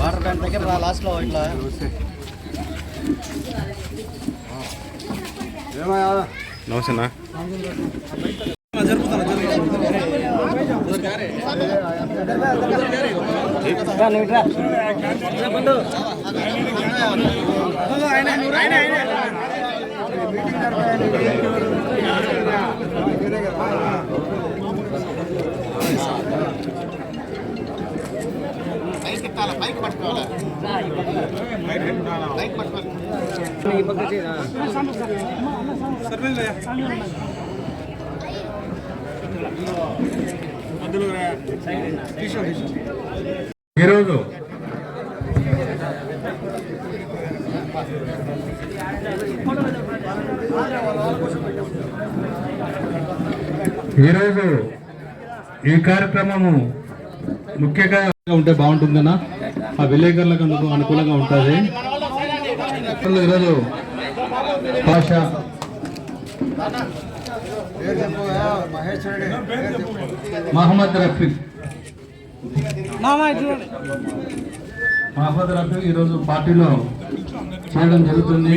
Water pant water pant దగ్గర రా లాస్ట్లో ఇట్లా నమస్తేనా ఈరోజు ఈరోజు ఈ కార్యక్రమము ముఖ్యంగా ఉంటే బాగుంటుందన్న. ఆ విలేకరులకు అందుకు అనుకూలంగా ఉంటుంది. ఈరోజు భాష మహమ్మద్ రఫీ మహమ్మద్ రఫీ ఈరోజు పార్టీలో చేయడం జరుగుతుంది.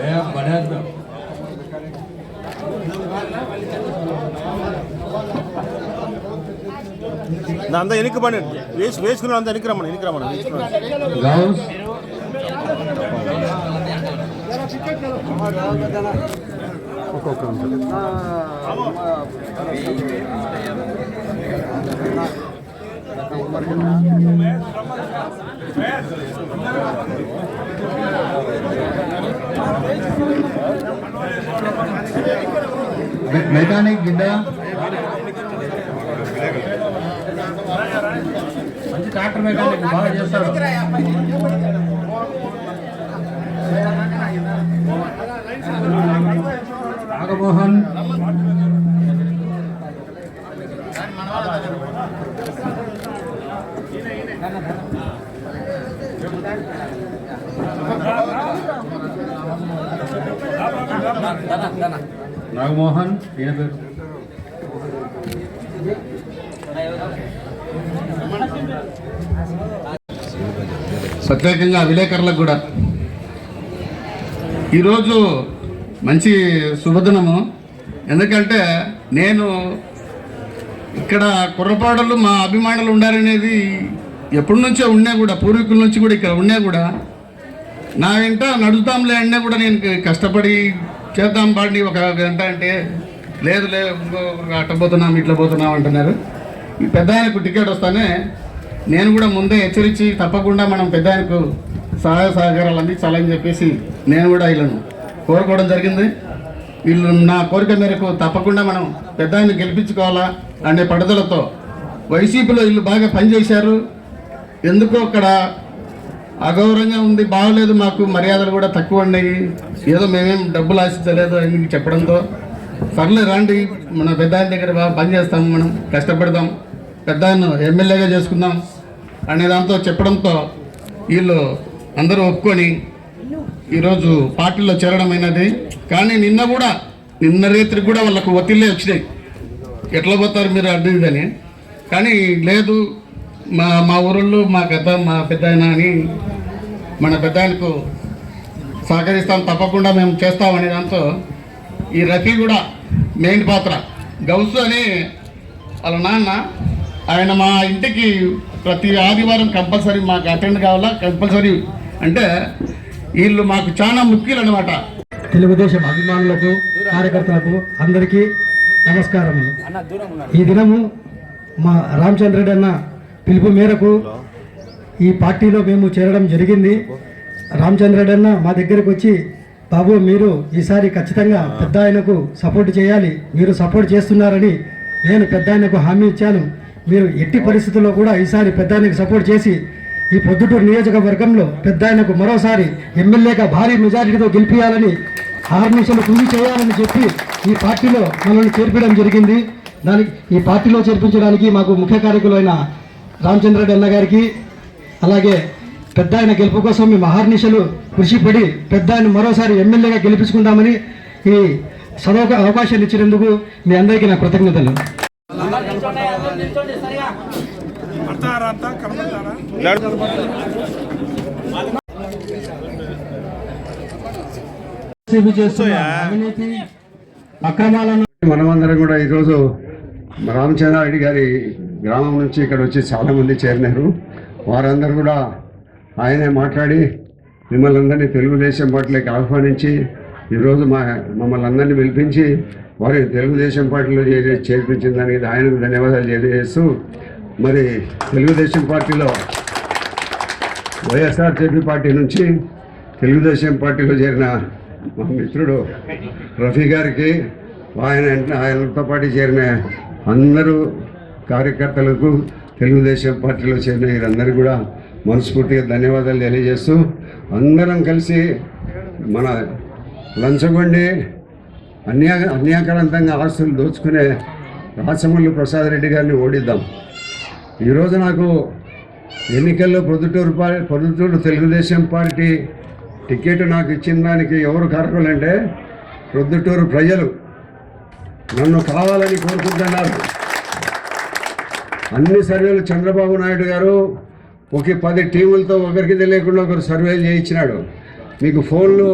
ఏ బడా అంతా వెనక్కి పడి వేసి వేసుకున్నాడు అంతా వెనక్కి రమ్మని వెనక్కి రమ్మని వేసుకున్నాడు గౌస్ మె- మెకానిక్ గిడ్డ? మంచి ట్రాక్టర్ మెకానిక్ బాగా చేస్తాడు. నాగమోహన్ నాగమోహన్ ఈయన పేరు. ప్రత్యేకంగా విలేకరులకు కూడా. ఈరోజు మంచి శుభదినము. ఎందుకంటే నేను ఇక్కడ కుర్రపాడలు మా అభిమానులు ఉండాలనేది ఎప్పటి నుంచో ఉన్నా కూడా పూర్వీకుల నుంచి కూడా ఇక్కడ ఉన్నా కూడా నా వెంట నడుస్తాంలే అన్నా కూడా నేను కష్టపడి చేద్దాం బండి ఒక గంట అంటే లేదు లేదు ఇంకో అట్ట పోతున్నాం ఇట్లా పోతున్నాం అంటున్నారు. ఈ పెద్ద ఆయనకు టికెట్ వస్తానే నేను కూడా ముందే హెచ్చరించి తప్పకుండా మనం పెద్ద ఆయనకు సహాయ సహకారాలు అందించాలని చెప్పేసి నేను కూడా వీళ్ళను కోరుకోవడం జరిగింది. వీళ్ళు నా కోరిక మేరకు తప్పకుండా మనం పెద్ద ఆయన గెలిపించుకోవాలా అనే పట్టుదలతో వైసీపీలో వీళ్ళు బాగా పనిచేశారు. ఎందుకో అక్కడ అగౌరవంగా ఉంది బాగలేదు మాకు మర్యాదలు కూడా తక్కువ ఉన్నాయి ఏదో మేమేం డబ్బులు ఆశించలేదు అని చెప్పడంతో. సర్లే రండి మన పెద్ద ఆయన దగ్గర బాగా పని చేస్తాం మనం కష్టపడదాం. పెద్ద ఆయన ఎమ్మెల్యేగా చేసుకుందాం అనే దాంతో చెప్పడంతో వీళ్ళు అందరూ ఒప్పుకొని ఈరోజు పార్టీలో చేరడం అయినది. కానీ నిన్న కూడా నిన్న రేత్రికి కూడా వాళ్ళకు ఒత్తిళ్ళే వచ్చినాయి. ఎట్లా పోతారు మీరు అడ్డదని కానీ. లేదు మా మా ఊరిలో మా పెద్ద మా పెద్ద అని మన పెద్ద ఆయనకు సహకరిస్తాం తప్పకుండా మేము చేస్తామనే దాంతో ఈ రఫీ కూడా మెయిన్ పాత్ర. గౌసు అని వాళ్ళ నాన్న ఆయన మా ఇంటికి ప్రతి ఆదివారం కంపల్సరీ మాకు అటెండ్ కావాలా? కంపల్సరీ అంటే వీళ్ళు మాకు చాలా ముఖ్యులు అనమాట తెలుగుదేశం అభిమానులకు కార్యకర్తలకు అందరికీ నమస్కారములు. ఈ దినము మా రామచంద్రుడి అన్న పిలుపు మేరకు ఈ పార్టీలో మేము చేరడం జరిగింది. రామచంద్రుడన్న మా దగ్గరకు వచ్చి బాబు మీరు ఈసారి ఖచ్చితంగా పెద్ద ఆయనకు సపోర్ట్ చేయాలి. మీరు సపోర్ట్ చేస్తున్నారని నేను పెద్ద ఆయనకు హామీ ఇచ్చాను. మీరు ఎట్టి పరిస్థితుల్లో కూడా ఈసారి పెద్ద ఆయనకు సపోర్ట్ చేసి ఈ పొద్దుటూరు నియోజకవర్గంలో పెద్ద ఆయనకు మరోసారి ఎమ్మెల్యేగా భారీ మెజారిటీతో గెలిపించాలని ఆర్మిషన్లు కృషి చేయాలని చెప్పి ఈ పార్టీలో మనల్ని చేర్పడం జరిగింది. దానికి ఈ పార్టీలో చేర్పించడానికి మాకు ముఖ్య కార్యకులైన రామచంద్రరెడ్డి అన్న గారికి అలాగే పెద్ద ఆయన గెలుపు కోసం మేము అహర్నిశలు కృషిపడి పెద్ద ఆయన మరోసారి ఎమ్మెల్యేగా గెలిపించుకుంటామని ఈ సదవ అవకాశాన్ని ఇచ్చినందుకు మీ అందరికీ నా కృతజ్ఞతలు. అవినీతి అక్రమాలను మనమందరం కూడా ఈరోజు రామచంద్రారెడ్డి గారి గ్రామం నుంచి ఇక్కడ వచ్చి చాలామంది చేరినారు. వారందరూ కూడా ఆయనే మాట్లాడి మిమ్మల్ని అందరినీ తెలుగుదేశం పార్టీలోకి ఆహ్వానించి ఈరోజు మా మమ్మల్ని అందరినీ పిలిపించి వారి తెలుగుదేశం పార్టీలో చేరి చేర్పించిన దానికి ఆయనకు ధన్యవాదాలు తెలియజేస్తూ మరి తెలుగుదేశం పార్టీలో వైఎస్ఆర్సీపీ పార్టీ నుంచి తెలుగుదేశం పార్టీలో చేరిన మా మిత్రుడు రఫీ గారికి ఆయన ఆయనతో పాటు చేరిన అందరూ కార్యకర్తలకు తెలుగుదేశం పార్టీలో చేరిన వీరందరికీ కూడా మనస్ఫూర్తిగా ధన్యవాదాలు తెలియజేస్తూ అందరం కలిసి మన లంచగొండి అన్యా అన్యాకరంతంగా ఆస్తులు దోచుకునే రాచమల్లి ప్రసాద్ రెడ్డి గారిని ఓడిద్దాం. ఈరోజు నాకు ఎన్నికల్లో Proddatur party Proddatur Telugu Desam party ticket నాకు ఇచ్చిన దానికి ఎవరు కారకులంటే ప్రొద్దుటూరు ప్రజలు. నన్ను కావాలని కోరుకుంటున్నారు. అన్ని సర్వేలు చంద్రబాబు నాయుడు గారు ఒక పది టీములతో ఒకరికి తెలియకుండా ఒకరు సర్వేలు చేయించినాడు. మీకు ఫోన్లు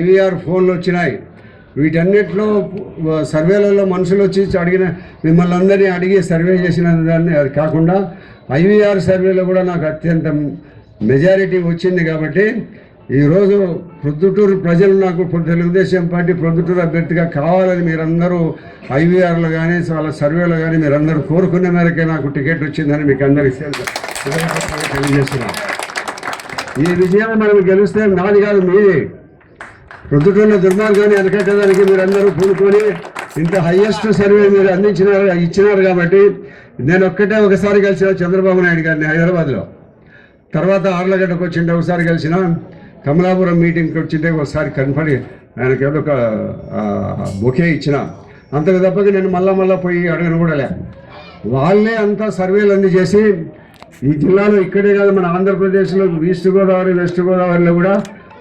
ఐవీఆర్ ఫోన్లు వచ్చినాయి. వీటన్నిటిలో సర్వేలలో మనుషులు వచ్చి అడిగిన మిమ్మల్ని అందరినీ అడిగి సర్వే చేసిన దాన్ని అది కాకుండా ఐవీఆర్ సర్వేలో కూడా నాకు అత్యంత మెజారిటీ వచ్చింది కాబట్టి ఈరోజు ప్రొద్దుటూరు ప్రజలు నాకు తెలుగుదేశం పార్టీ ప్రొద్దుటూరు అభ్యర్థిగా కావాలని మీరందరూ ఐవీఆర్లో కానీ వాళ్ళ సర్వేలో కానీ మీరందరూ కోరుకునే మేరకే నాకు టికెట్ వచ్చిందని మీకు అందరికీ తెలియజేస్తున్నాను. ఈ విజయం మనం గెలిస్తే నాది కాదు మీది. ప్రొద్దుటూరులో దుర్మార్గాన్ని అరికట్టడానికి మీరందరూ పూనుకొని ఇంత హయ్యెస్ట్ సర్వే మీరు అందించినారు ఇచ్చినారు కాబట్టి నేను ఒక్కటే ఒకసారి కలిసిన చంద్రబాబు నాయుడు గారిని హైదరాబాద్లో. తర్వాత ఆర్లగడ్డకు వచ్చిండే ఒకసారి కలిసిన కమలాపురం మీటింగ్కి వచ్చింటే ఒకసారి కనపడి ఆయనకి ఏదో ఒక బొకే ఇచ్చిన. అంతకు తప్పక నేను మళ్ళా మళ్ళా పోయి అడగను కూడా లే. వాళ్ళే అంతా సర్వేలు అన్ని చేసి ఈ జిల్లాలో ఇక్కడే కాదు మన ఆంధ్రప్రదేశ్లో ఈస్ట్ గోదావరి వెస్ట్ గోదావరిలో కూడా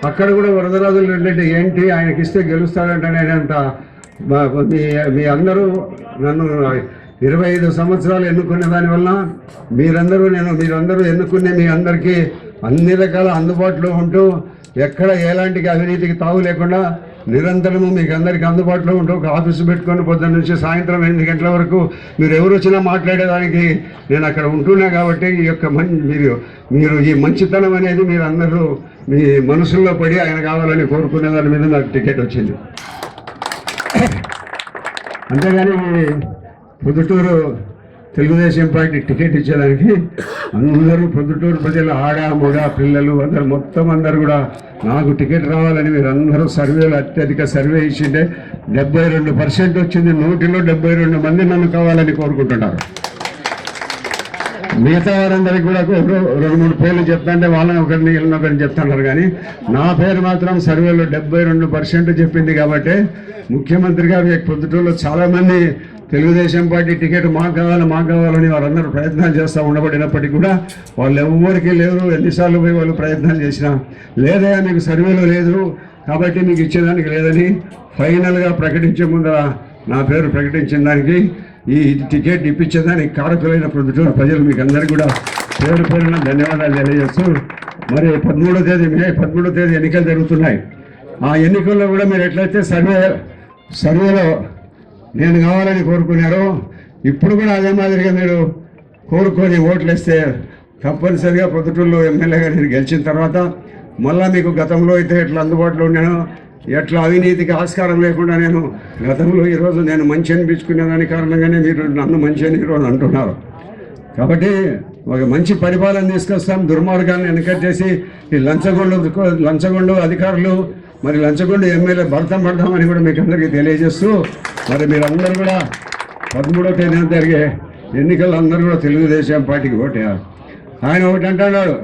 అక్కడ కూడా వరదరాజులు రెడ్డి ఏంటి ఆయనకి ఇస్తే గెలుస్తాడంటే నేనంత అంత మీ మీ అందరూ నన్ను ఇరవై ఐదు సంవత్సరాలు ఎన్నుకునే దానివల్ల మీరందరూ నేను మీరందరూ ఎన్నుకునే మీ అందరికీ అన్ని రకాల అందుబాటులో ఉంటూ ఎక్కడ ఎలాంటి అవినీతికి తావు లేకుండా నిరంతరము మీకు అందరికి అందుబాటులో ఉంటూ ఒక ఆఫీసు పెట్టుకొని పొద్దున్న నుంచి సాయంత్రం ఎనిమిది గంటల వరకు మీరు ఎవరు వచ్చినా మాట్లాడేదానికి నేను అక్కడ ఉంటున్నా కాబట్టి ఈ యొక్క మం మీరు మీరు ఈ మంచితనం అనేది మీరు అందరూ మీ మనసుల్లో పడి ఆయన కావాలని కోరుకునే దాని మీద నాకు టికెట్ వచ్చింది. అంతేగాని పొద్దుటూరు తెలుగుదేశం పార్టీ టికెట్ ఇచ్చేదానికి అందరూ పొద్దుటూరు ప్రజలు ఆడ మొగ పిల్లలు అందరు మొత్తం అందరు కూడా నాకు టికెట్ రావాలని మీరు అందరూ సర్వేలు అత్యధిక సర్వే ఇచ్చిండే డెబ్బై రెండు పర్సెంట్ వచ్చింది నూటిలో డెబ్బై రెండు మంది నన్ను కావాలని కోరుకుంటున్నారు. మిగతా వారందరికీ కూడా రెండు మూడు పేర్లు చెప్తాంటే వాళ్ళని ఒకరిని ఒకరిని చెప్తున్నారు కానీ నా పేరు మాత్రం సర్వేలో డెబ్బై రెండు పర్సెంట్ చెప్పింది కాబట్టి ముఖ్యమంత్రి గారు పొద్దుటూరులో చాలామంది తెలుగుదేశం పార్టీ టికెట్ మాకు కావాలి మాకు కావాలని వారందరూ ప్రయత్నాలు చేస్తూ ఉండబడినప్పటికీ కూడా వాళ్ళు ఎవ్వరికీ లేరు. ఎన్నిసార్లు పోయి వాళ్ళు ప్రయత్నాలు చేసినా లేదా మీకు సర్వేలో లేదు. కాబట్టి మీకు ఇచ్చేదానికి లేదని ఫైనల్గా ప్రకటించే ముందర నా పేరు ప్రకటించిన దానికి ఈ టికెట్ ఇప్పించేదానికి కారకులైన ప్రొద్దుటూరు ప్రజలు మీకు అందరికీ కూడా పేరు పేరున ధన్యవాదాలు తెలియజేస్తూ మరి పదమూడో తేదీ మే పదమూడో తేదీ ఎన్నికలు జరుగుతున్నాయి. ఆ ఎన్నికల్లో కూడా మీరు ఎట్లయితే సర్వే సర్వేలో నేను కావాలని కోరుకున్నారో ఇప్పుడు కూడా అదే మాదిరిగా మీరు కోరుకొని ఓట్లు వేస్తే తప్పనిసరిగా పొద్దుటూరులో ఎమ్మెల్యేగా నేను గెలిచిన తర్వాత మళ్ళా మీకు గతంలో అయితే ఎట్లా అందుబాటులో ఉన్నానో ఎట్లా అవినీతికి ఆస్కారం లేకుండా నేను గతంలో ఈరోజు నేను మంచి అనిపించుకునే దాని కారణంగానే మీరు నన్ను మంచి అని ఈరోజు అంటున్నారు. కాబట్టి ఒక మంచి పరిపాలన తీసుకొస్తాం దుర్మార్గాన్ని వెనకట్టేసి ఈ లంచగొండు లంచగొండు అధికారులు మరి లంచగొండ ఎమ్మెల్యే భర్తం పడదామని కూడా మీకు అందరికీ తెలియజేస్తూ మరి మీరందరూ కూడా పదమూడో తేదీన జరిగే ఎన్నికల్లో అందరూ కూడా తెలుగుదేశం పార్టీకి ఓటేయాలి ఆయన ఒకటి అంటున్నాడు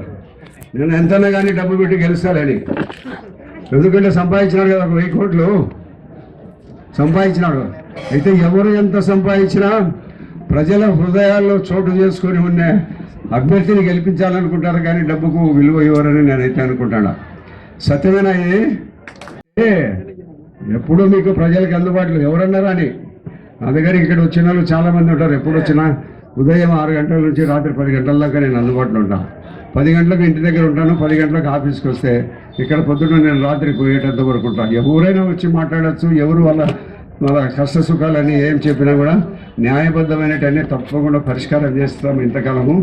నేను ఎంతైనా కానీ డబ్బు పెట్టి గెలుస్తానని. ఎందుకంటే సంపాదించినాడు కదా ఒక వెయ్యి కోట్లు. సంపాదించినాడు. అయితే ఎవరు ఎంత సంపాదించినా ప్రజల హృదయాల్లో చోటు చేసుకొని ఉన్న అభ్యర్థిని గెలిపించాలనుకుంటారు కానీ డబ్బుకు విలువ ఇవ్వరని నేనైతే అనుకుంటాను. సత్యమేనా ఇది? ఎప్పుడు మీకు ప్రజలకు అందుబాటులో ఎవరన్నారా అని? నా దగ్గర ఇక్కడ వచ్చిన వాళ్ళు చాలా మంది ఉంటారు. ఎప్పుడు వచ్చినా ఉదయం ఆరు గంటల నుంచి రాత్రి పది గంటల దాకా నేను అందుబాటులో ఉంటాను పది గంటలకు ఇంటి దగ్గర ఉంటాను పది గంటలకు ఆఫీస్కి వస్తే ఇక్కడ పొద్దున్న నేను రాత్రి పోయేటంత వరకు ఉంటాను ఎవరైనా వచ్చి మాట్లాడచ్చు ఎవరు వాళ్ళ వాళ్ళ కష్ట సుఖాలని ఏం చెప్పినా కూడా న్యాయబద్ధమైనటన్నీ తప్పకుండా పరిష్కారం చేస్తాం ఇంతకాలము.